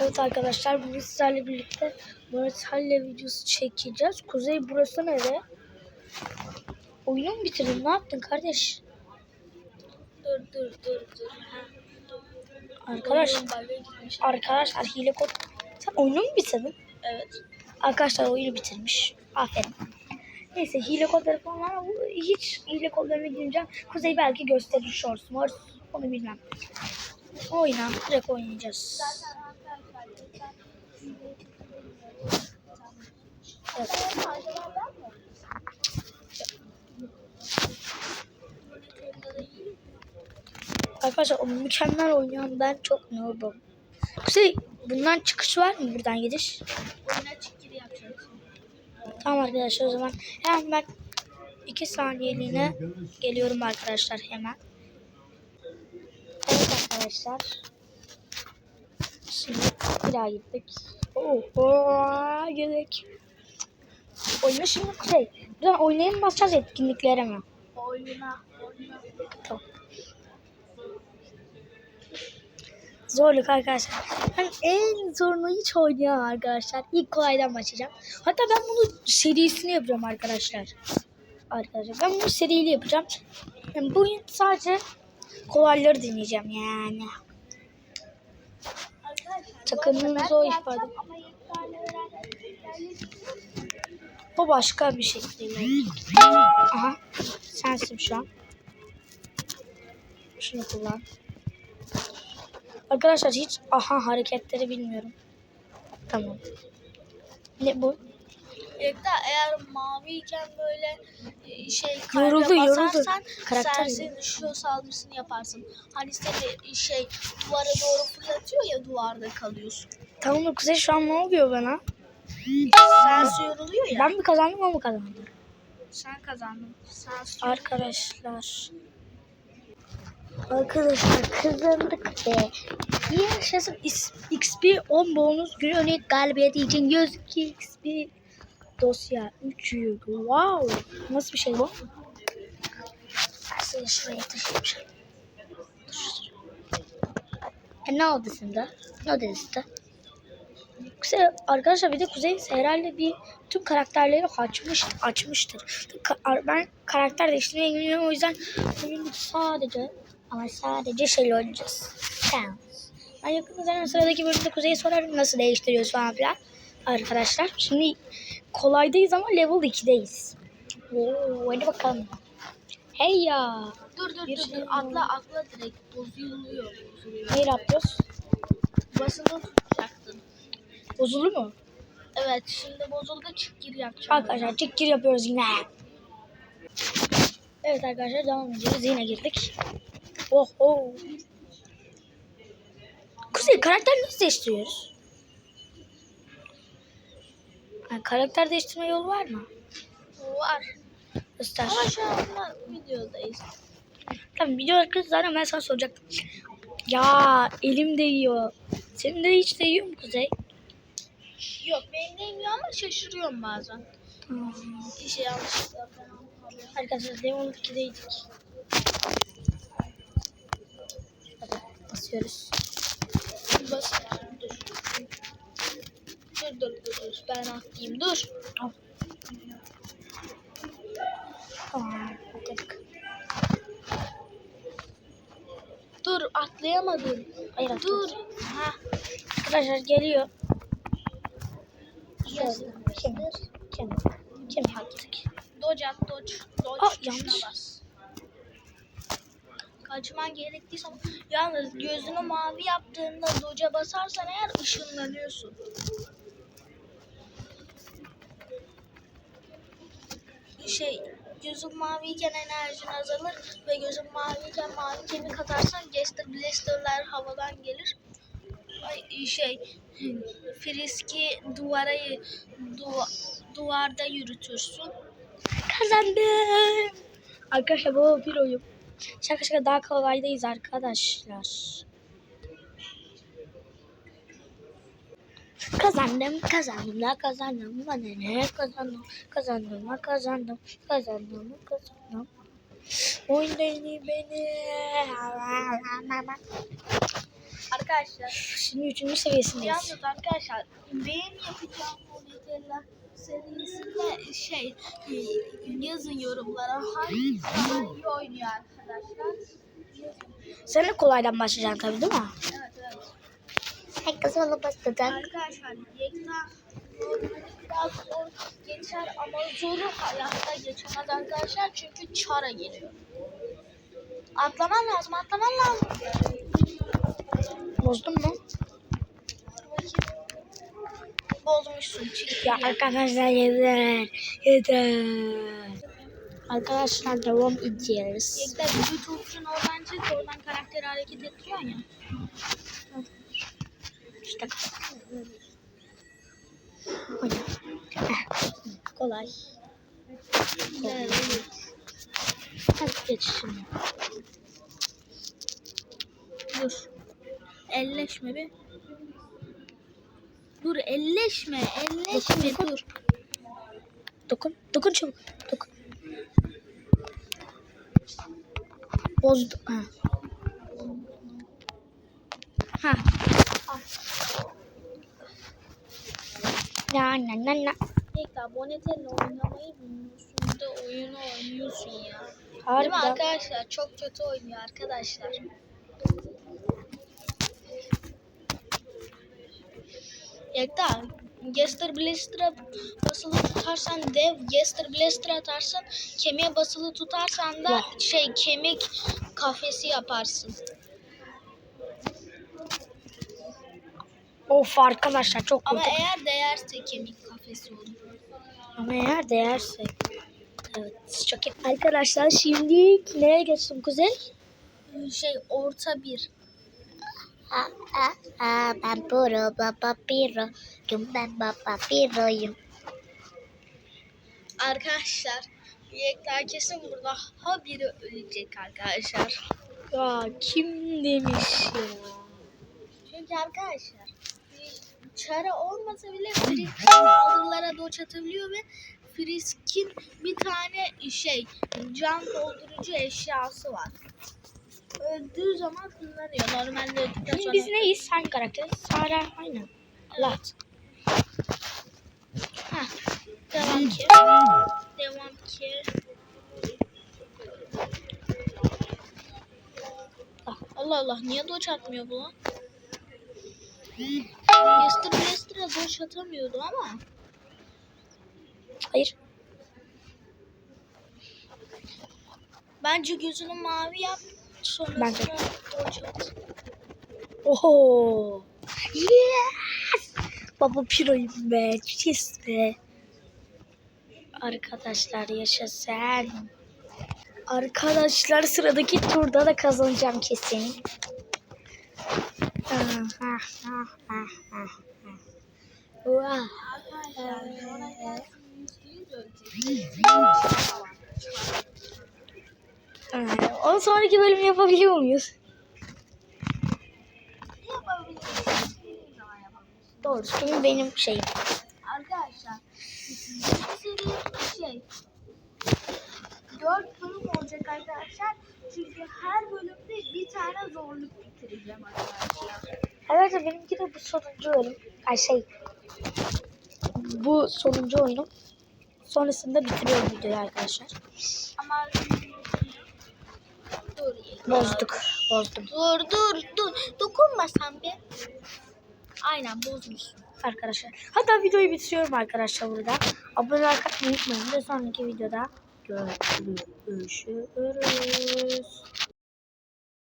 Evet arkadaşlar bugün sizlerle birlikte Murat Halle videosu çekeceğiz. Kuzey burası nere? Oyunu mu bitirdin? Ne yaptın kardeş? Dur dur dur dur. Arkadaş, arkadaşlar hile kod. Sen oyunu mu bitirdin? Evet. Arkadaşlar oyunu bitirmiş. Aferin. Neyse hile kodları falan var hiç hile kodlarına gireceğim. Kuzey belki gösterir shorts var. Onu bilmem. Oyna. Direkt oynayacağız. Evet. Arkadaşlar o mükemmel oynayan ben çok noobum. Kuzey bundan çıkış var mı buradan gidiş? Yapacağız. Tamam arkadaşlar o zaman hemen ben 2 saniyeliğine geliyorum arkadaşlar hemen. Evet arkadaşlar. Şimdi bir daha gittik. Oho gerek. Oyunu şimdi şey, buradan oynaya mı basacağız etkinliklere mi? Oyuna. Oyuna. Tamam. Zorluk arkadaşlar. Ben en zorunu hiç oynayamam arkadaşlar. İlk kolaydan başlayacağım. Hatta ben bunu serisini yapacağım arkadaşlar. Arkadaşlar ben bunu serili yapacağım. Yani bugün sadece kolayları deneyeceğim yani. Takımınızı o ifade. O başka bir şey değil. Aha. Sensin şu an. Şunu kullan. Arkadaşlar hiç aha hareketleri bilmiyorum. Tamam. Ne bu? Ekta eğer maviyken böyle e, şey Yoruldu, yoruldu. Karakter serseri düşüyor saldırısını yaparsın. Hani seni şey duvara doğru fırlatıyor ya duvarda kalıyorsun. Tamam da Kuzey şu an ne oluyor bana? Sensi yoruluyor ya. Ben mi kazandım o mu kazandı? Sen kazandın. Sensi Arkadaşlar. Arkadaşlar kazandık be. Yaşasın XP 10 bonus günü örnek galibiyeti için 102 XP dosya 3 yük. Wow. Nasıl bir şey bu? Seni şuraya. Dur. E ne oldu şimdi? Ne oldu işte? Kuzey, arkadaşlar bir de Kuzey herhalde bir tüm karakterleri açmış, açmıştır. Ben karakter değiştirmeye bilmiyorum o yüzden bugün sadece ama sadece şeyle oynayacağız. Tamam. Ben zaten sıradaki bölümde Kuzey'e sorarım nasıl değiştiriyoruz falan filan. Arkadaşlar şimdi kolaydayız ama level 2'deyiz. Oo, hadi bakalım. Hey ya. Dur dur dur, şey dur. Atla atla direkt bozuluyor. bozuluyor. Neyi yapıyoruz? Basılı tutacaktın. Bozuldu mu? Evet şimdi bozuldu çık gir yapacağım. Arkadaşlar çık gir yapıyoruz yine. Evet arkadaşlar devam ediyoruz. Yine girdik. Oh oh. Kuzey karakter nasıl değiştiriyoruz? Yani karakter değiştirme yolu var mı? Var. Göster. Ama şu anda videodayız. Tamam video arkadaşı zaten ben sana soracaktım. Ya elim değiyor. Senin de hiç değiyor mu Kuzey? Yok benim değmiyor ama şaşırıyorum bazen. Tamam. Bir şey yanlışlıkla oluyor. Arkadaşlar Level 2'deydik. Hadi basıyoruz. Dur dur dur dur. Ben atlayayım dur. Al. Tamam. Atladık. Dur atlayamadım. Hayır. Dur. Ha. Arkadaşlar geliyor. Şöyle. Kim? Kim? Kim attık? Dodge at dodge. Dodge Aa, tuşuna yanlış. bas. Kaçman gerektiyse yalnız gözünü mavi yaptığında dodge'a basarsan eğer ışınlanıyorsun. Şey gözün maviyken enerjin azalır ve gözün maviyken mavi kemik atarsan Gaster Blaster'lar havadan gelir. Ay, şey friski duvara duva, duvarda yürütürsün. Kazandım. Arkadaşlar bu bir oyun. Şaka şaka daha kolaydayız arkadaşlar. Kazandım, kazandım da kazandım. Bana ne kazandım, kazandım da kazandım, kazandım da kazandım. Oyun beni. Arkadaşlar Şimdi üçüncü seviyesindeyiz. yalnız arkadaşlar benim yapacağım Nutella serisinde şey e, yazın yorumlara hangi iyi oynuyor arkadaşlar. Sen de kolaydan başlayacaksın tabii değil mi? Herkes ona başladı. Arkadaşlar Yekta biraz zor geçer ama zoru hayatta geçemez arkadaşlar çünkü çara geliyor. Atlaman lazım, atlaman lazım. Bozdun mu? Bozmuşsun çünkü. Ya arkadaşlar yeter. Yeter. Arkadaşlar devam ediyoruz. Yekta tuşun oradan çık, oradan karakteri hareket ettiriyorsun ya. Heh, Kolay. Evet. Hadi geç şimdi. Dur. Elleşme bir. Dur elleşme, elleşme dur. Dokun. Dokun çabuk. Dokun. Bozdu. Ha. Na na na na. Yekta Bonetella oynamayı bilmiyorsun. De oyunu oynuyorsun ya. Değil mi Harbiden. arkadaşlar? Çok kötü oynuyor arkadaşlar. Yekta, Gester Blaster'a basılı tutarsan dev, Gester Blaster atarsın. Kemiğe basılı tutarsan da Ya. şey kemik kafesi yaparsın. Of arkadaşlar çok Ama kötü. eğer değerse kemik kafesi olur. Ama eğer değerse. Evet çok iyi. Arkadaşlar şimdi nereye geçtim Kuzey? Şey orta bir. Aa, aa, aa, ben puro baba piro. Yum ben baba piroyum. Arkadaşlar Yekta kesin burada ha biri ölecek arkadaşlar. Ya kim demiş ya? Çünkü arkadaşlar çara olmasa bile Frisk'in saldırılara doç atabiliyor ve Frisk'in bir tane şey can doldurucu eşyası var. Öldüğü zaman kullanıyor. Normalde öldükten sonra... biz neyiz? Hangi karakter? Sara aynen. Lat. Heh, devam ki. Devam ki. Ah, Allah Allah niye doç atmıyor bu lan? Blaster'a doç atamıyordu ama. Hayır. Bence gözünü mavi yap. Sonrasında Bence. doç at. Oho. Yes. Baba piroyum be. Yes be. Arkadaşlar yaşasın. Arkadaşlar sıradaki turda da kazanacağım kesin. Ah, ah, ah, ah, ah, ah. Vah. Arkadaşlar sonra gelsin %100 ölecek. Ah, Ondan sonraki bölüm yapabiliyor muyuz? Doğru. Şimdi benim şeyim. Arkadaşlar şey 4 bölüm olacak arkadaşlar. Çünkü her bölümde bir tane zorluk bitireceğim arkadaşlar. Evet benimki de bu sonuncu bölüm. Ay şey. Bu sonuncu oyunum. Sonrasında bitiriyorum videoyu arkadaşlar. Ama dur. Bozduk. Bozdum. Dur dur dur. Dokunma sen bir. Aynen bozmuşsun. Arkadaşlar. Hatta videoyu bitiriyorum arkadaşlar burada. Abone olmayı unutmayın. Bir sonraki videoda görüşürüz.